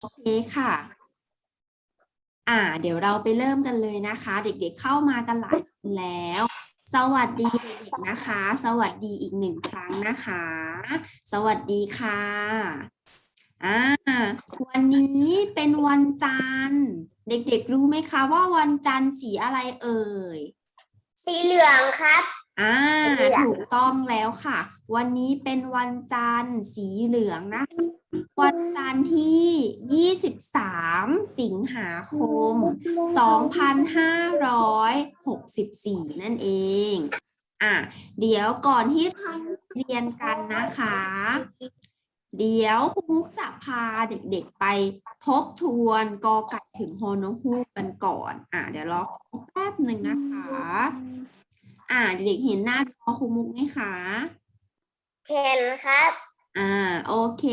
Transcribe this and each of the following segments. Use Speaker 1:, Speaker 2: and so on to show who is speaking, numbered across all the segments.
Speaker 1: โอเคค่ะ อ่า เดี๋ยวเราไปเริ่มกันเลยนะคะ เด็กๆเข้ามากันหลายคนแล้ว สวัสดีเด็กๆนะคะ สวัสดีอีกหนึ่งครั้งนะคะ สวัสดีค่ะอ่าวันนี้เป็นวันจันทร์ เด็กๆรู้ไหมคะว่าวันจันทร์สีอะไรเอ่ย
Speaker 2: สีเหลืองครับ
Speaker 1: อ่า
Speaker 2: เหลือง
Speaker 1: ถูกต้องแล้วค่ะ วันนี้เป็นวันจันทร์สีเหลืองนะ วันจันทร์ที่ 23 สิงหาคม 2564 นั่นเอง อะ เดี๋ยวก่อนที่เรียนกันนะคะ เดี๋ยวครูมุกจะพาเด็กๆไปทบทวนกอไก่ถึงโฮโนฮูกันก่อน อะ เดี๋ยวรอแป๊บหนึ่งนะคะ อ่าเด็กๆเห็นหน้าจอครูมุกไหมคะ
Speaker 2: เห็นครับ
Speaker 1: อ่าโอเค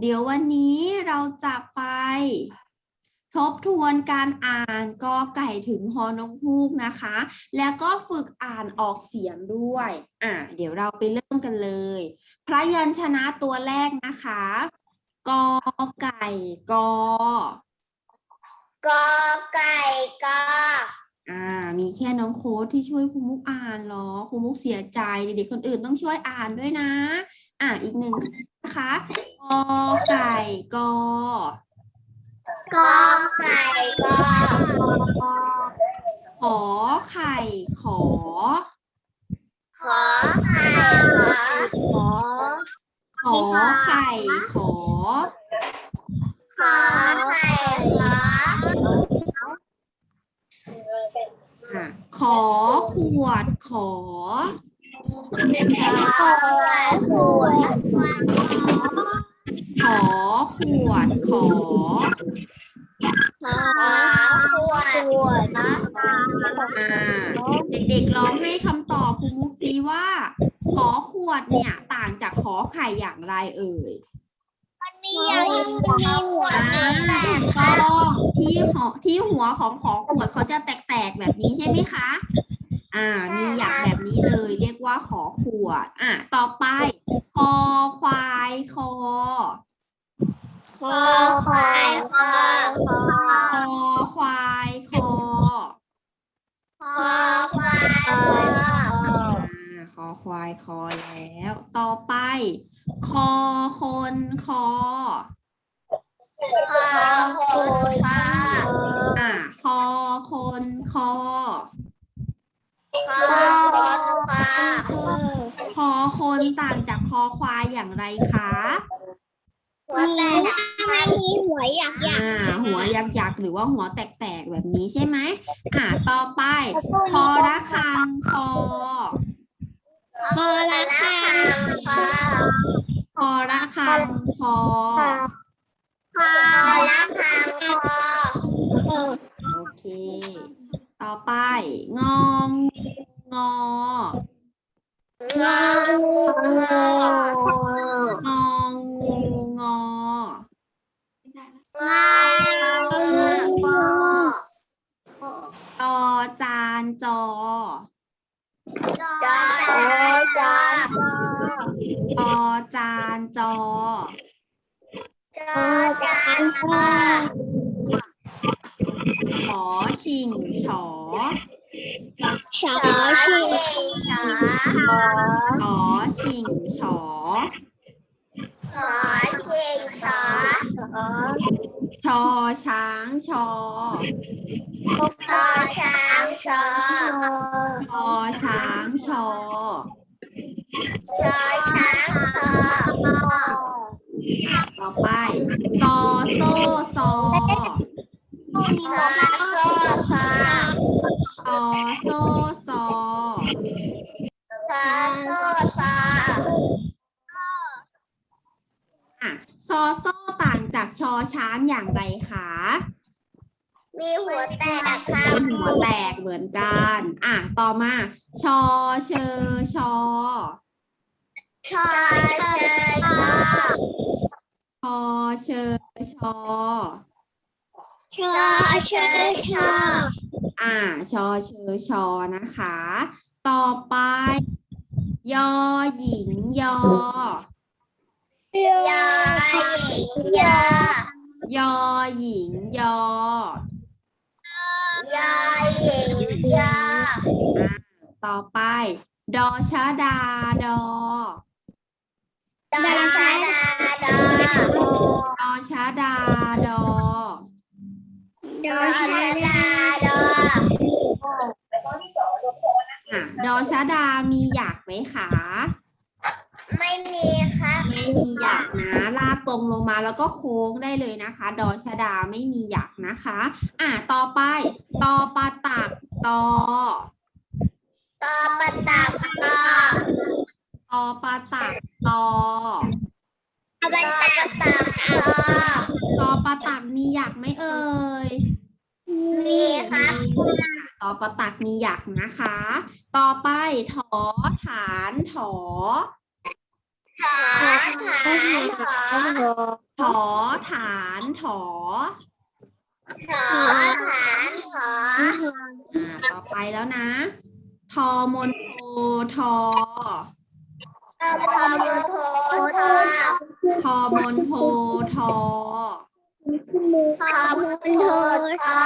Speaker 1: เดี๋ยววันนี้เราจะไป ทบทวนการอ่านกอไก่ถึงฮอนกฮูกนะคะ แล้วก็ฝึกอ่านออกเสียงด้วยอ่าเดี๋ยวเราไปเริ่มกันเลย พระยัญชนะตัวแรกนะคะกอไก่กอ
Speaker 2: กอไก่กอ
Speaker 1: อ่า มีแค่น้องโค้ดที่ช่วยครูมุกอ่านเหรอครูมุกเสียใจเด็กๆคนอื่นต้องช่วยอ่านด้วยนะ อ่าอีกหนึ่งนะคะกอไก่กอ
Speaker 2: กอไก่กอ
Speaker 1: ขอไข่ขอ
Speaker 2: ขอไข่ขอ
Speaker 1: ขอไข่ขอ
Speaker 2: ขอไข่ขอ
Speaker 1: อะขอขวดขอ
Speaker 2: ขอขวด
Speaker 1: ขอขวดขอ
Speaker 2: ขอ ขวดขวดนะ
Speaker 1: อ่า เด็กๆลองให้คำตอบครูมุกซีว่า ขอขวดเนี่ยต่างจากขอไข่อย่างไรเอ่ย
Speaker 2: มีอย่างมีหัว
Speaker 1: อ่า
Speaker 2: แต
Speaker 1: ถู
Speaker 2: ก
Speaker 1: ก
Speaker 2: ครั
Speaker 1: ต้
Speaker 2: บ
Speaker 1: องที่หอที่หัวของขอขวดเขาจะแตกๆแบบนี้ใช่ไหมคะ อ่า มีอย่างแบบนี้เลย เรียกว่าขอขวด อะต่อไป คอควายคอ
Speaker 2: คอควายคอ
Speaker 1: คอควายคอ
Speaker 2: คอควายคอ
Speaker 1: อ่าคอควายคอแล้ว ต่อไป คอคนคอ
Speaker 2: คอคนคอ
Speaker 1: อ่าคอคนคอ
Speaker 2: คอคนคอ
Speaker 1: คอคนต่างจากคอควายอย่างไรคะ
Speaker 2: หัวแตกไม่มีหัวอยากอยาก
Speaker 1: อ่า หัวยักยักๆหรือว่าหัวแตกๆแบบนี้ใช่ไหมอ่าต่อไป คอระคังคอ
Speaker 2: คอละคังคอ
Speaker 1: คอระคังคอ
Speaker 2: คอละคังคอ
Speaker 1: โอเค ต่อไป งองงอ
Speaker 2: งองูงอง
Speaker 1: องูงอ
Speaker 2: งองู
Speaker 1: ตอจานจอ
Speaker 2: จอจอ
Speaker 1: ตอจานจอ
Speaker 2: จอจานจอ
Speaker 1: ขอชิงฉอ
Speaker 2: ชอชิงชอ
Speaker 1: ขอชิงฉอ
Speaker 2: ขอชิงชอ
Speaker 1: ชอช้างชอ
Speaker 2: ชอช้าง ชอ
Speaker 1: ชอช้างชอ
Speaker 2: ชอช้างชอ
Speaker 1: ต่อไป ซอโซ่ซอ
Speaker 2: ชอโซ่ชอ
Speaker 1: ซอโซซอ
Speaker 2: ชอโซ่ชอ
Speaker 1: อะซอโซ่ต่างจากชอช้างอย่างไรคะ
Speaker 2: มีหัวแตกครับ
Speaker 1: หัวแตกเหมือนกัน อะ ต่อมา ชอเชอชอ
Speaker 2: ชอเชยชอ
Speaker 1: ชอเชอชอ
Speaker 2: ชอเชยชอ
Speaker 1: อ่าชอเชอชอนะคะ ต่อไป ยอหญิงยอ
Speaker 2: ยอหญิงยอ
Speaker 1: ยอหญิงยอ
Speaker 2: ยาหญิงยา
Speaker 1: ต่อไป ดอชะดาดอ
Speaker 2: ดาชาดาดา
Speaker 1: ดอชะดาดอ
Speaker 2: ดาชาดาดา
Speaker 1: อะดอชะดามีหยักไหมคะ
Speaker 2: ไม่มีครับ
Speaker 1: ไม่มีหยักนะ ลากตรงลงมาแล้วก็โค้งได้เลยนะคะ ดอชะดาไม่มีหยักนะคะ อะต่อไปตอปะตักตอ
Speaker 2: ตอปะตักตอ
Speaker 1: ตอปะตักตอ
Speaker 2: ตอปะตักตอ
Speaker 1: ตอปะตักมีหยักไหมเอ่ย
Speaker 2: มีครับ
Speaker 1: ตอปะตักมีหยักนะคะ ต่อไปถอฐานถอ
Speaker 2: ขอฐานขอ
Speaker 1: ถอฐานถอ
Speaker 2: ขอฐานขอ
Speaker 1: อ่าต่อไปแล้วนะ ทอมนโททอ
Speaker 2: ตอพอมุโททอ
Speaker 1: ทอมนโททอ
Speaker 2: พอมุโททอ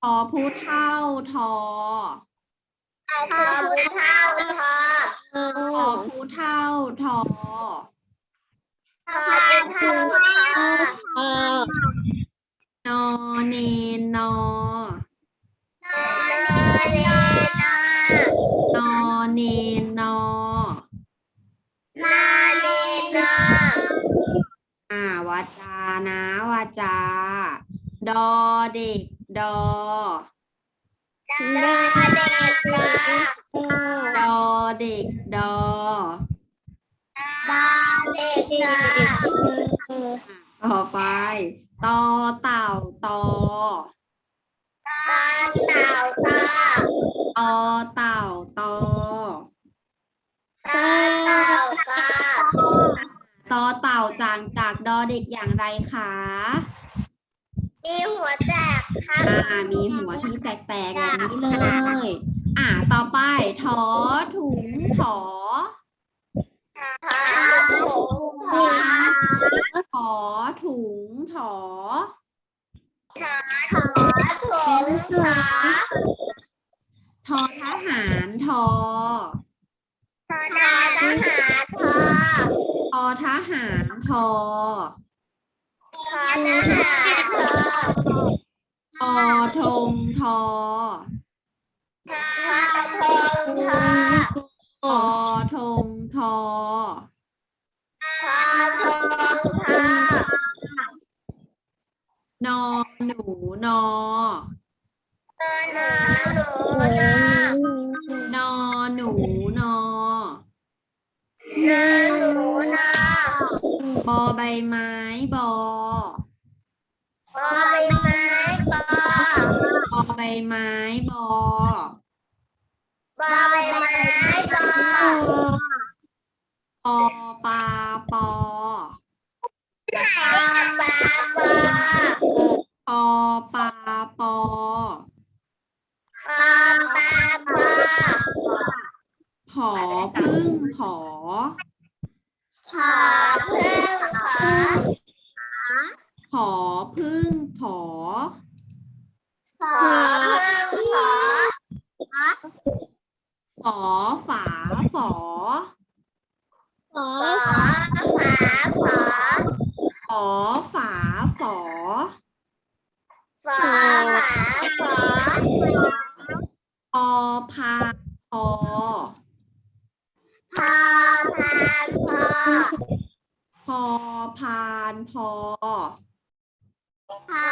Speaker 1: ทอผู้เท่าทอ
Speaker 2: พอมุเท่าทอ
Speaker 1: ทอผู้เท่าทอ
Speaker 2: พอมุเท่าทอน
Speaker 1: อเนนนอ
Speaker 2: นอนเนน
Speaker 1: นอเนนนอ
Speaker 2: นาเนน
Speaker 1: อ่าวาจานะวาจา ดอเด็ก ดอ
Speaker 2: ดอเด็กดอ
Speaker 1: ดอเด็กดอ
Speaker 2: ดอเด็กดอ
Speaker 1: ต่อไปตอเต่าตอ
Speaker 2: ตอเต่าตอ
Speaker 1: ตอเต่าตอ
Speaker 2: ตอเต่าตอ
Speaker 1: ตอเต่าจางจากดอเด็กอย่างไรคะ
Speaker 2: มีหัวแตกครับ
Speaker 1: อ่ามีหัวที่แตกแบบ นี้เลย อ่า ต่อไปทอถุงถอ
Speaker 2: ทอถุงทอ
Speaker 1: ถอถุงถอ
Speaker 2: ทอถุงทอ
Speaker 1: ทอทหารทอ
Speaker 2: ทอทหารทอ
Speaker 1: ท อทหารทอ
Speaker 2: ทาท
Speaker 1: งทอ
Speaker 2: อทงทอ
Speaker 1: ทอทงทอ
Speaker 2: น
Speaker 1: อหนูนอ
Speaker 2: นอหนูนอน
Speaker 1: อหนูนอ
Speaker 2: นอหนูนอบ
Speaker 1: อใบไม้บอ
Speaker 2: บอใบไม้ บอ
Speaker 1: ใบไม้บอ
Speaker 2: บอใบไม้บอ
Speaker 1: ปอปลาปอ
Speaker 2: ปอปลาปอ
Speaker 1: ปอปลาปอ
Speaker 2: ปอปลาปอ
Speaker 1: ผอพึ่งผอ
Speaker 2: ขอพึ่งขอ
Speaker 1: ผอพึ่งผอ
Speaker 2: ขอพึ่งขอ
Speaker 1: ฝอฝาฝอ
Speaker 2: ขอฝาฝอ
Speaker 1: ฝอฝาฝอ
Speaker 2: ฝอฝาฝอ
Speaker 1: พอพาพอ
Speaker 2: พอพานพอ
Speaker 1: พอพานพอ
Speaker 2: พอพา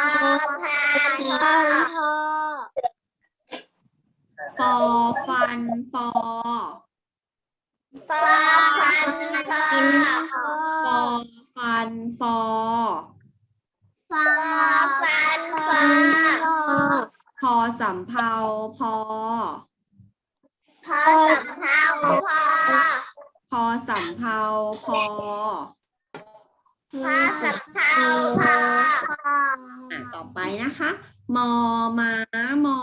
Speaker 2: นพอ
Speaker 1: ฟอฟันฟอ
Speaker 2: ฟอฟันฟอ
Speaker 1: ฟอฟันฟอ
Speaker 2: ฟอฟันฟอ
Speaker 1: พอสำเภาพอ
Speaker 2: พอสำเภาพอ
Speaker 1: พอสำเภาพอ
Speaker 2: พอสำเภาพอ
Speaker 1: อะ ต่อไปนะคะ มอม้ามอ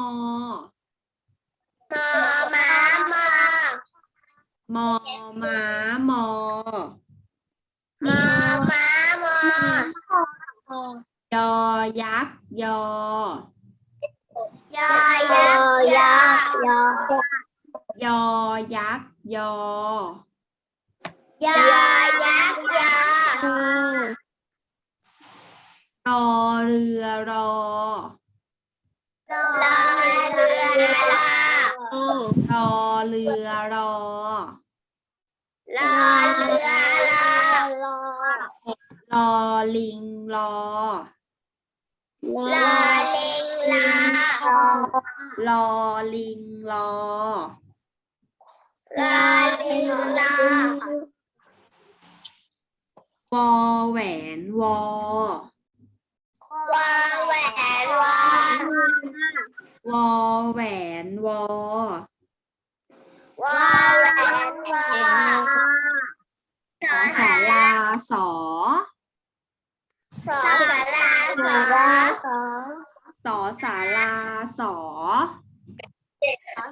Speaker 2: มอม้ามอ
Speaker 1: มอม้ามอ
Speaker 2: มอม้ามอ
Speaker 1: มยอยักษ์ยอ
Speaker 2: ยอยักษ์ยอยอย
Speaker 1: อยักษ์ยอ
Speaker 2: ยอยักษ์ยอ
Speaker 1: รอเรือรอ
Speaker 2: รอเรือรอ
Speaker 1: รอเรือรอ
Speaker 2: รอเรือรอ
Speaker 1: รอลิงรอ
Speaker 2: รอลิงรอ
Speaker 1: รอลิงรอ
Speaker 2: รอลิงรอ
Speaker 1: วอแหวนวอ
Speaker 2: วอแหวนวอ
Speaker 1: วอแหวนวอ
Speaker 2: วอแหวนวอ
Speaker 1: สอสาลาสอ
Speaker 2: สอสาราสอ
Speaker 1: สอสาลาสอ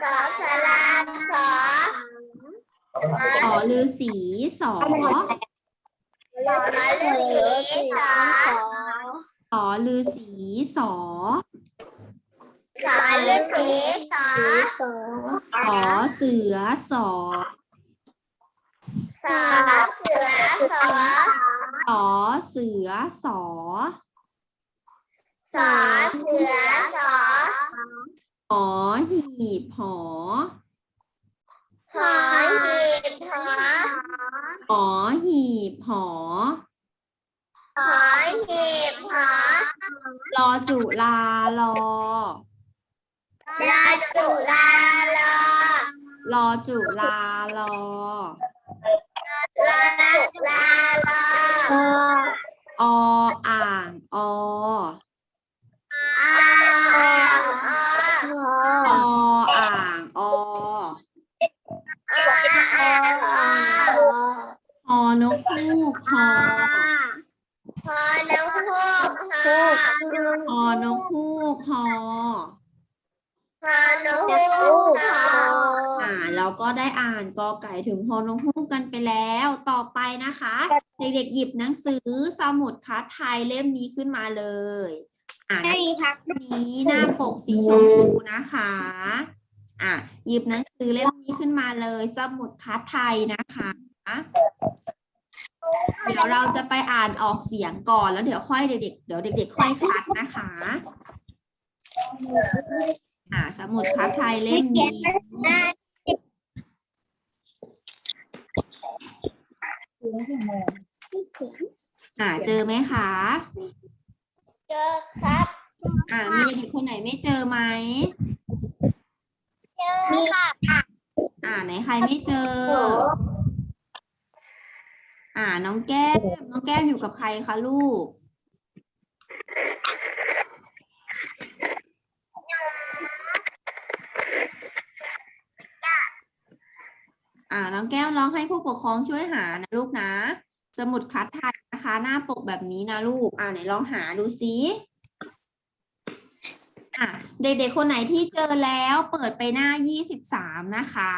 Speaker 2: สอสาราสอ
Speaker 1: สอฤาษีสอ
Speaker 2: สอฤาษีสอ
Speaker 1: อฤาษีสอ
Speaker 2: สอฤาษีสอ
Speaker 1: สอเสือสอ
Speaker 2: สอเสือสอ
Speaker 1: สอเสือสอ
Speaker 2: สอเสือสอ
Speaker 1: หอหีบหอ
Speaker 2: หอหีบหอ
Speaker 1: หอหีบหอ
Speaker 2: หอหีบหอ
Speaker 1: รอจุลาลอ
Speaker 2: ลาจุลาลอ
Speaker 1: รอจุลาลอ
Speaker 2: ลาจุลาลอ
Speaker 1: ออ่างอ
Speaker 2: อาอ
Speaker 1: ออ่างอฮอนกฮูกฮอ
Speaker 2: พอนกฮูกฮอ
Speaker 1: ฮอนกฮูกฮอ
Speaker 2: พอนกฮูกฮอ
Speaker 1: อ่าเราก็ได้อ่านกอไก่ถึงฮอนกฮูกกันไปแล้วต่อไปนะคะ เด็กๆหยิบหนังสือสมุดคัดไทยเล่มนี้ขึ้นมาเลย อ่าน
Speaker 2: ให้พัก
Speaker 1: นี้หน้าปกสีชมพูนะคะอะหยิบหนังสือเล่มนี้ขึ้นมาเลย สมุดคัดไทยนะคะ เดี๋ยวเราจะไปอ่านออกเสียงก่อนแล้วเดี๋ยวค่อยเด็กๆเดี๋ยวเด็ก ๆ ค่อยคัดนะคะอ่าสมุดคัดไทยเล่มนี้อ่าเจอไหมคะ
Speaker 2: เจอครับ
Speaker 1: อ่ามีเด็กคนไหนไม่เจอไหม
Speaker 2: เจอครับ
Speaker 1: อ่าไหนใครไม่เจอ อ่า น้องแก้ม น้องแก้มอยู่กับใครคะลูก อ่า น้องแก้วลองให้ผู้ปกครองช่วยหานะลูกนะ สมุดคัดไทยนะคะ หน้าปกแบบนี้นะลูก อ่าไหนลองหาดูซิ อะเด็กๆ คนไหนที่เจอแล้วเปิดไปหน้า 23 นะคะ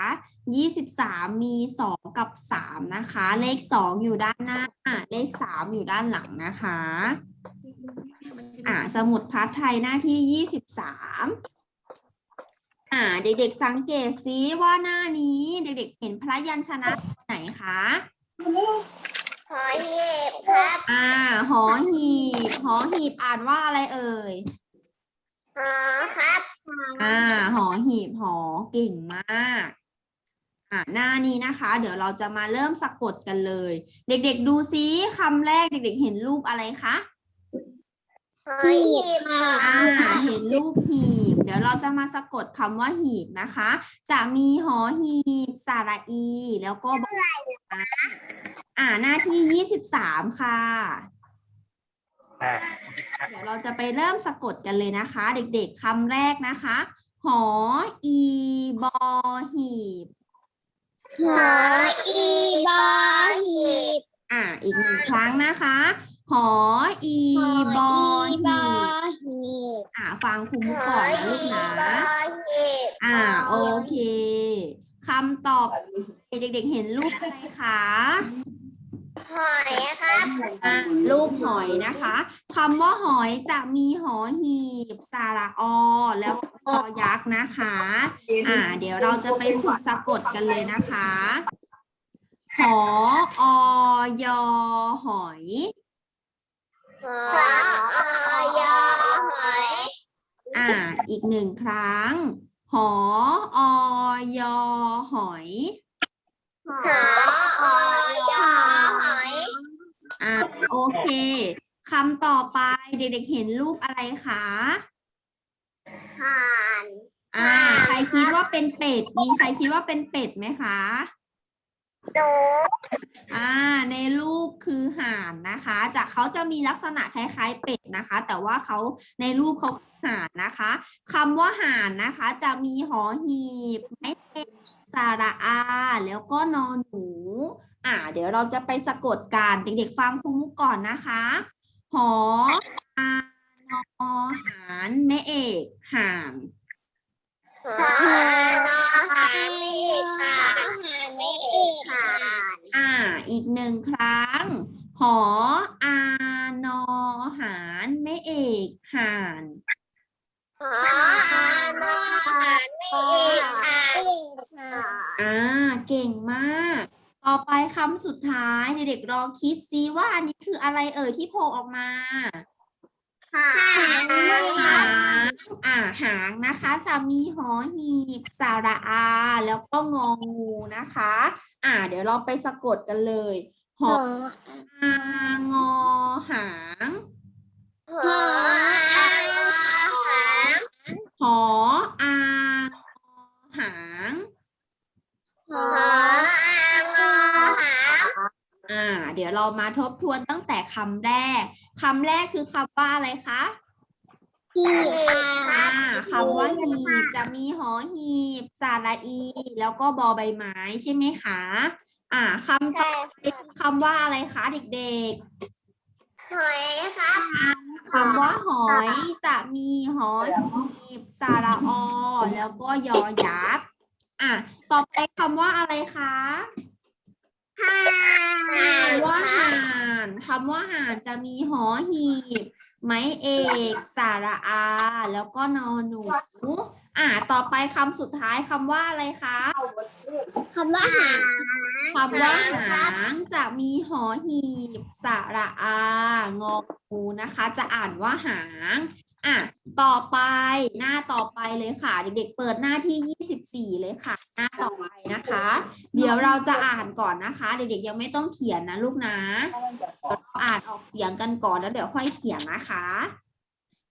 Speaker 1: 23 มี 2 กับ 3 นะคะ เลข 2 อยู่ด้านหน้า เลข 3 อยู่ด้านหลังนะคะ อ่าสมุดพัดไทยหน้าที่ 23 อ่าเด็กๆ สังเกตซิว่าหน้านี้เด็กๆ เห็นพระยัญชนะตัวไหนคะ
Speaker 2: หอหีบครับ
Speaker 1: อ่าหอหีบหอหีบอ่านว่าอะไรเอ่ย
Speaker 2: หอครับ
Speaker 1: อ่า หอหีบหอเก่งมาก อ่าหน้านี้นะคะ เดี๋ยวเราจะมาเริ่มสะกดกันเลย เด็กๆ ดูซิคำแรกเด็กๆ เห็นรูปอะไรคะ
Speaker 2: หอหีบหอ
Speaker 1: อ่าเห็นรูปหีบ เดี๋ยวเราจะมาสะกดคำว่าหีบนะคะ จะมีหอหีบสระอี แล้วก็บอม้าอ่าหน้าที่ยี่สิบสามค่ะ เดี๋ยวเราจะไปเริ่มสะกดกันเลยนะคะ เด็กๆคำแรกนะคะ หออีบอหีบ
Speaker 2: หออีบอหีบ
Speaker 1: อ่าอีกหนึ่งครั้งนะคะ หออีบอหีบ
Speaker 2: หีบ
Speaker 1: อ่าฟังครูมุก
Speaker 2: ห
Speaker 1: ก่
Speaker 2: อ
Speaker 1: อนนะ
Speaker 2: อี
Speaker 1: ลูกนะ
Speaker 2: บอหีบ
Speaker 1: อ่าโอเคคำตอบ เด็กๆเห็นรูปอะไรคะ
Speaker 2: หอยครับ
Speaker 1: อะรูปหอยนะคะคำว่าหอยจะมีหอหีบสระอ แล้วก็ยอยักษ์นะคะ อ่า เดี๋ยวเราจะไปฝึกสะกดกันเลยนะคะ หออยอหอย
Speaker 2: หอยหอย
Speaker 1: อ่า อีกหนึ่งครั้ง หออยอหอย
Speaker 2: หอยหอย
Speaker 1: อ่าโอเคคำต่อไปเด็กๆเห็นรูปอะไรคะ
Speaker 2: ห่าน
Speaker 1: อ่า ใครคิดว่าเป็นเป็ดมีใครคิดว่าเป็นเป็ดไหมคะ
Speaker 2: หนู
Speaker 1: อ่า ในรูปคือห่านนะคะจะเขาจะมีลักษณะคล้ายๆ เป็ดนะคะ แต่ว่าเขาในรูปเขาคือห่านนะคะคำว่าห่านนะคะ จะมีหอหีบไม้เอกสระอา แล้วก็นอนหนู อ่า เดี๋ยวเราจะไปสะกดกัน เด็กๆฟังครูมุกก่อนนะคะ หออานอหานแม่เอกห่าน
Speaker 2: หอนอหานไม่เอกค่ะไม่เอกค่ะ
Speaker 1: อ่า อีกหนึ่งครั้ง หออานอหารแม่เอกห่าน
Speaker 2: หอนอหานไม่เอกค่ะ
Speaker 1: อ่า เก่งมาก ต่อไปคำสุดท้ายเด็กๆลองคิดซิว่าอันนี้คืออะไรเอ่ยที่โผล่ออกมา
Speaker 2: หา
Speaker 1: หางอ่าหางนะคะ จะมีหอหีบสระอา แล้วก็งองูนะคะ อ่า เดี๋ยวเราไปสะกดกันเลย หออางอหาง
Speaker 2: หอนอหาง
Speaker 1: หออางอหาง
Speaker 2: ห อ่า
Speaker 1: เดี๋ยวเรามาทบทวนตั้งแต่คำแรกคำแรกคือคำว่าอะไรคะ
Speaker 2: หีบ
Speaker 1: อ่าคำว่าหีบจะมีหอหีบสาระอี แล้วก็บอใบไม้ใช่ไหมคะ อ่าคำต่อไปคือคำว่าอะไรคะเด็กๆ
Speaker 2: หอยครับ
Speaker 1: คำว่าหอยจะมีหอหีบสาระอ แล้วก็ยอยักษ์ อะ ต่อไปคำว่าอะไรคะ
Speaker 2: ห่า
Speaker 1: คำว่าห่านคำว่าห่านจะมีหอหีบ ไม้เอกสระอา แล้วก็นอนหนู อ่าต่อไปคำสุดท้ายคำว่าอะไรคะ
Speaker 2: คำว่าหาง
Speaker 1: คำว่าหางจะมีหอหีบ สระอา งองูนะคะ จะอ่านว่าหาง อะต่อไปหน้าต่อไปเลยค่ะ เด็กๆ เปิดหน้าที่ 24 เลยค่ะ หน้าต่อไปนะคะ เดี๋ยวเราจะอ่านก่อนนะคะ เด็กๆยังไม่ต้องเขียนนะลูกนะเดี๋ยวเราอ่านออกเสียงกันก่อนแล้วเดี๋ยวค่อยเขียนนะคะ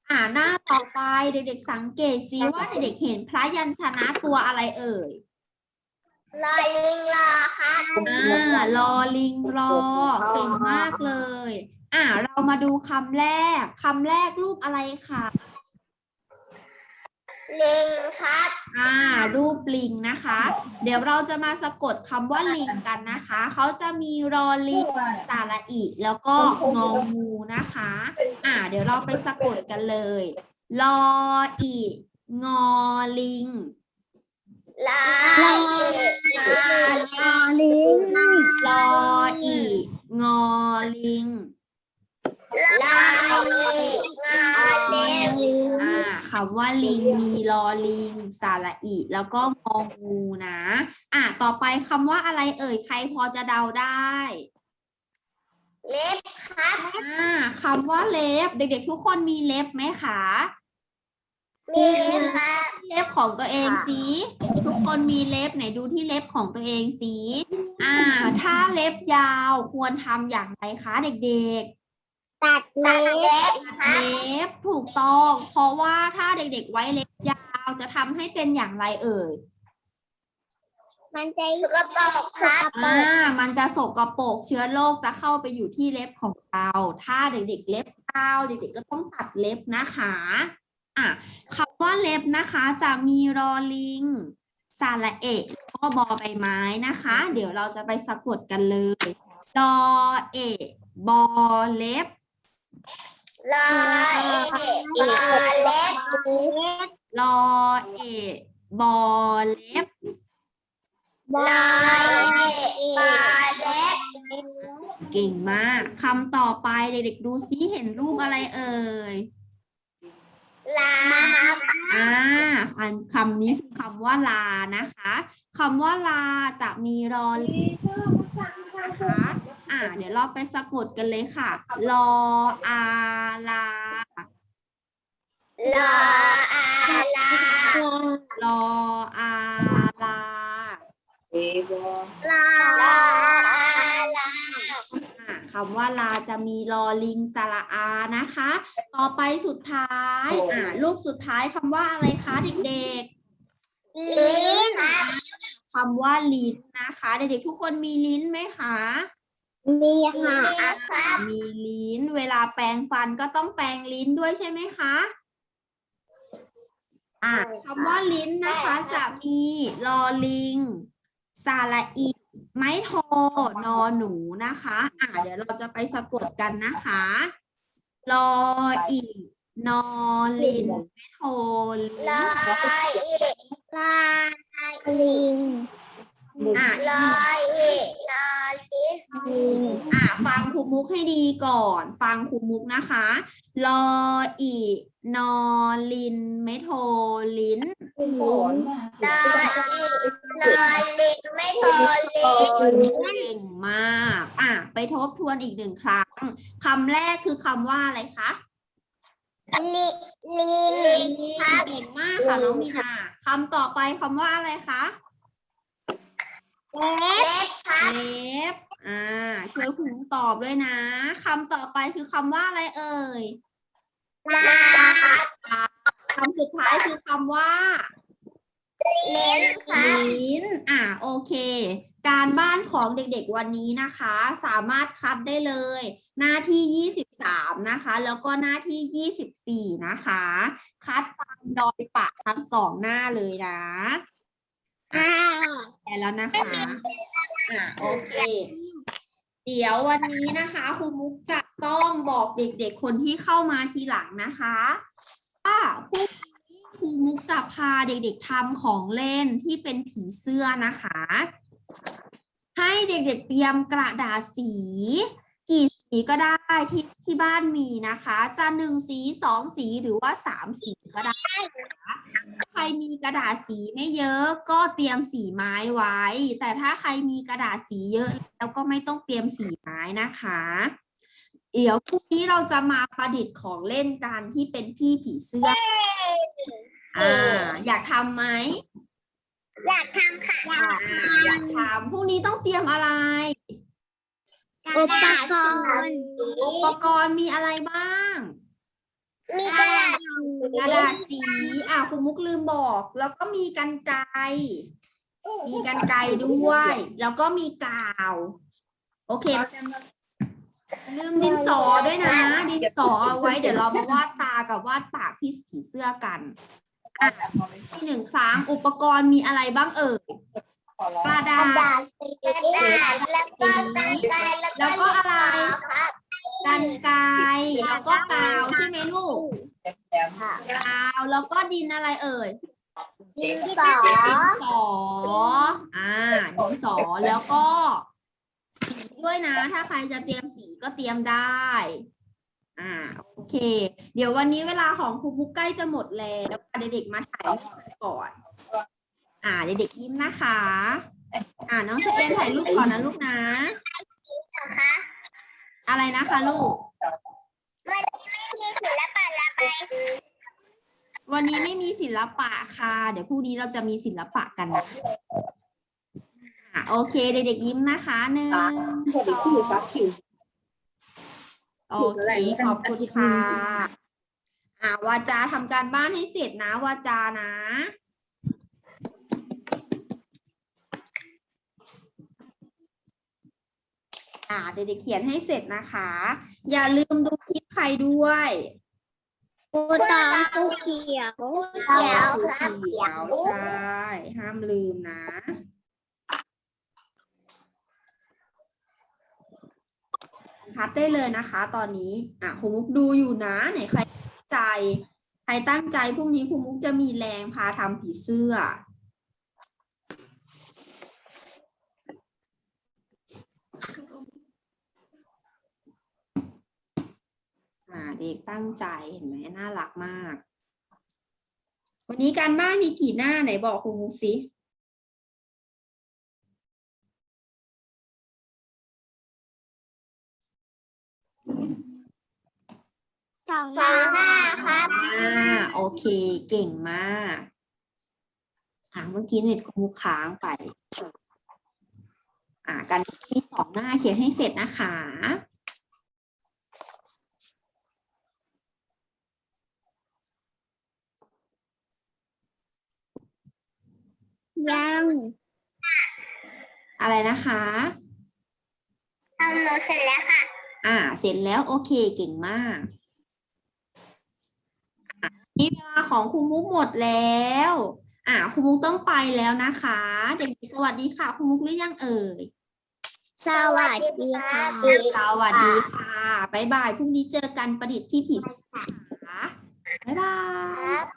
Speaker 1: อ่าหน้าต่อไปเด็กๆสังเกตซิว่าเด็กๆเห็นพระยัญชนะตัวอะไรเอ่ย
Speaker 2: ลอลิงรอครับ
Speaker 1: อ่ารอลิงรอเก่งมากเลย อ่าเรามาดูคำแรกคำแรกรูปอะไรคะ
Speaker 2: ลิงครับ
Speaker 1: อ่า รูปลิงนะคะ เดี๋ยวเราจะมาสะกดคำว่าลิงกันนะคะ เขาจะมีรอลิงสาระอิแล้วก็งองูนะคะ อ่า เดี๋ยวเราไปสะกดกันเลยรออีงอลิง
Speaker 2: ลาลิงลาลิง
Speaker 1: รออีงอลิง
Speaker 2: ลาลิงงาลิง
Speaker 1: อ่าคำว่าลิงมีลอลิง สาระอิแล้วก็งองูนะ อ่าต่อไปคำว่าอะไรเอ่ยใครพอจะเดาได้
Speaker 2: เล็บครับ
Speaker 1: อ่าคำว่าเล็บ เด็ก ๆ ทุกคนมีเล็บไหมคะ
Speaker 2: มีครับ
Speaker 1: เล็บของตัวเองสิทุกคนมีเล็บไหนดูที่เล็บของตัวเองสิอ่า ถ้าเล็บยาวควรทำอย่างไรคะเด็ก
Speaker 2: ตัดเล็บ
Speaker 1: ๆเล็บถูกต้อง เพราะว่าถ้าเด็กๆไว้เล็บยาวจะทำให้เป็นอย่างไรเอ่ย
Speaker 2: มันจะสกปรกครับ
Speaker 1: อ่า มันจะสกปรกเชื้อโรคจะเข้าไปอยู่ที่เล็บของเรา ถ้าเด็กๆเล็บยาวเด็กๆก็ต้องตัดเล็บนะคะอะคำว่าเล็บนะคะจะมีรอลิงสาระเอะแล้วก็บอใบไม้นะคะ เดี๋ยวเราจะไปสะกดกันเลยรอเอะบอเล็บ
Speaker 2: ลาเอ็ลาเล็บ
Speaker 1: รอเอะบอเล็บ
Speaker 2: ลาเอ็ลาเล็บ
Speaker 1: เก่งมากคำต่อไปเด็กๆดูซิเห็นรูปอะไรเอ่ย
Speaker 2: ลา
Speaker 1: อ่าอันคำนี้คือคำว่าลานะคะคำว่าลาจะมีรอลิงนะคะ อ่า เดี๋ยวเราไปสะกดกันเลยค่ะรออาลา
Speaker 2: ลาอาลาร
Speaker 1: ออาลา
Speaker 2: ลาลาอาลา
Speaker 1: อ่าคำว่าลาจะมีรอลิงสระอานะคะ ต่อไปสุดท้าย อ่า รูปสุดท้ายคำว่าอะไรคะเด็ก
Speaker 2: ลิ้นครับ
Speaker 1: ๆคำว่าลิ้นนะคะ เด็กๆทุกคนมีลิ้นไหมคะ
Speaker 2: มีค่ะครับ
Speaker 1: มีลิ้น เวลาแปรงฟันก็ต้องแปรงลิ้นด้วยใช่ไหมคะ อ่าคำว่าลิ้นนะคะ จะมีลอลิงสระอี ไม้โท นอหนูนะคะ อ่าเดี๋ยวเราจะไปสะกดกันนะคะ ลออีนอลิน ไม้โทลิน
Speaker 2: ลาอีลาลิง
Speaker 1: อ่า
Speaker 2: ลาอีลาลิง
Speaker 1: อ่า ฟังครูมุกให้ดีก่อน ฟังครูมุกนะคะลออีนอลินไม่โทลิ้น
Speaker 2: ลาอีลาลิงไม่โทรลิง
Speaker 1: เก่งมาก อะ ไปทบทวนอีกหนึ่งครั้งคำแรกคือคำว่าอะไรคะ
Speaker 2: ลิลิงครับ
Speaker 1: เก่งมากค่ะน้องมีนาคำต่อไปคำว่าอะไรคะ
Speaker 2: เล็บครับ
Speaker 1: เล็บ อ่าช่วยคุณตอบด้วยนะคำต่อไปคือคำว่าอะไรเอ่ย
Speaker 2: ลาครับ
Speaker 1: คำสุดท้ายคือคำว่า
Speaker 2: ลิ้นครับ
Speaker 1: ลิ้นอ่าโอเค การบ้านของเด็กๆวันนี้นะคะ สามารถคัดได้เลย หน้าที่ 23 นะคะ แล้วก็หน้าที่ 24 นะคะ คัดตามดอยปะทั้งสองหน้าเลยนะ
Speaker 2: อ่า
Speaker 1: แต่แล้วนะคะอ่าโอเค เดี๋ยววันนี้นะคะครูมุกจะต้องบอกเด็กๆคนที่เข้ามาทีหลังนะคะว่าพรุ่งนี้ครูมุกจะพาเด็กๆทำของเล่นที่เป็นผีเสื้อนะคะ ให้เด็กๆเตรียมกระดาษสี กี่ สีก็ได้ที่ที่บ้านมีนะคะ จะหนึ่งสีสองสีหรือว่าสามสีก็ได้นะคะถ้าใครมีกระดาษสีไม่เยอะก็เตรียมสีไม้ไว้ แต่ถ้าใครมีกระดาษสีเยอะแล้วก็ไม่ต้องเตรียมสีไม้นะคะเดี๋ยวพรุ่งนี้เราจะมาประดิษฐ์ของเล่นกันที่เป็นพี่ผีเสื้ออ่าอยากทำไหม
Speaker 2: อยากทำค่ะ
Speaker 1: อ่าอยากทำพรุ่งนี้ต้องเตรียมอะไร
Speaker 2: อุปกรณ์
Speaker 1: อุปกรณ์มีอะไรบ้าง
Speaker 2: มีกระดาษ
Speaker 1: กระดาษสี อะคุณมุกลืมบอก แล้วก็มีกันไกรมีกันไกรด้วย แล้วก็มีกาว โอเค ลืมดินสอด้วยนะ ดินสอเอาไว้ เดี๋ยวเรามาวาดตากับวาดปากพี่ผีเสื้อกันอะที่หนึ่งครั้งอุปกรณ์มีอะไรบ้างเอ่ย กระดาก
Speaker 2: ระ
Speaker 1: ษ
Speaker 2: ดาษสีกระดาษแล้วก็กันไกรแล้วก็
Speaker 1: แล้วก็อะไร
Speaker 2: ลิ้นสอครับ
Speaker 1: กันไกรแล้วก็กาวใช่ไหมลูก
Speaker 2: ค่ะ
Speaker 1: กาวแล้วก็ดินอะไรเอ่ย
Speaker 2: ดินสอ
Speaker 1: ดินสออ่าดินสอแล้วก็สีด้วยนะ ถ้าใครจะเตรียมสีก็เตรียมได้อ่าโอเค เดี๋ยววันนี้เวลาของครูบุ๊กใกล้จะหมดแล้วเด็กๆมาถ่ายรูปก่อน อ่าเด็กๆยิ้มนะคะ อ่าน้องเชเอมถ่ายรูปก่อนนะลูกนะ
Speaker 2: นะ คะ
Speaker 1: อะไรนะคะลูก
Speaker 2: วันนี้ไม่มีศิลปะระบาย
Speaker 1: วันนี้ไม่มีศิลปะค่ะ เดี๋ยวพรุ่งนี้เราจะมีศิลปะกันนะอะโอเคเด็กๆยิ้มนะคะหนึ่งสองโอเคขอบคุณค่ะ อ่าวาจาทำการบ้านให้เสร็จนะวาจานะ อ่าเด็กๆเขียนให้เสร็จนะคะ อย่าลืมดูคลิปใครด้วย
Speaker 2: ปูตองปูเขียวปูเขียวครับ
Speaker 1: เขียวใช่ห้ามลืมนะพัดได้เลยนะคะ ตอนนี้อะครูมุกดูอยู่นะไหนใครตั้งใจ ใครตั้งใจพรุ่งนี้ครูมุกจะมีแรงพาทำผีเสื้อ ค อ่าเด็กตั้งใจเห็นไหมน่ารักมาก วันนี้การบ้านมีกี่หน้าไหนบอกครูมุกสิ
Speaker 2: สองหน้าครับ
Speaker 1: อ่าโอเคเก่งมากอ่าเมื่อกี้เน็ตครูมุกค้างไป อ่ากันมีสองหน้าเขียนให้เสร็จนะคะ
Speaker 2: ยัง
Speaker 1: อะไรนะคะ
Speaker 2: ทำหนูเสร็จแล้วค่ะ
Speaker 1: อ่า เสร็จแล้วโอเคเก่งมากอะนี่เวลาของครูมุกหมดแล้ว อ่าครูมุกต้องไปแล้วนะคะ เด็กๆสวัสดีค่ะครูมุกหรือยังเอ่ย
Speaker 2: สวัสดีค่ะ
Speaker 1: สวัสดีค่ะ บ๊ายบาย พรุ่งนี้เจอกันประดิษฐ์ที่ผีเสื้อค่ะบ๊ายบาย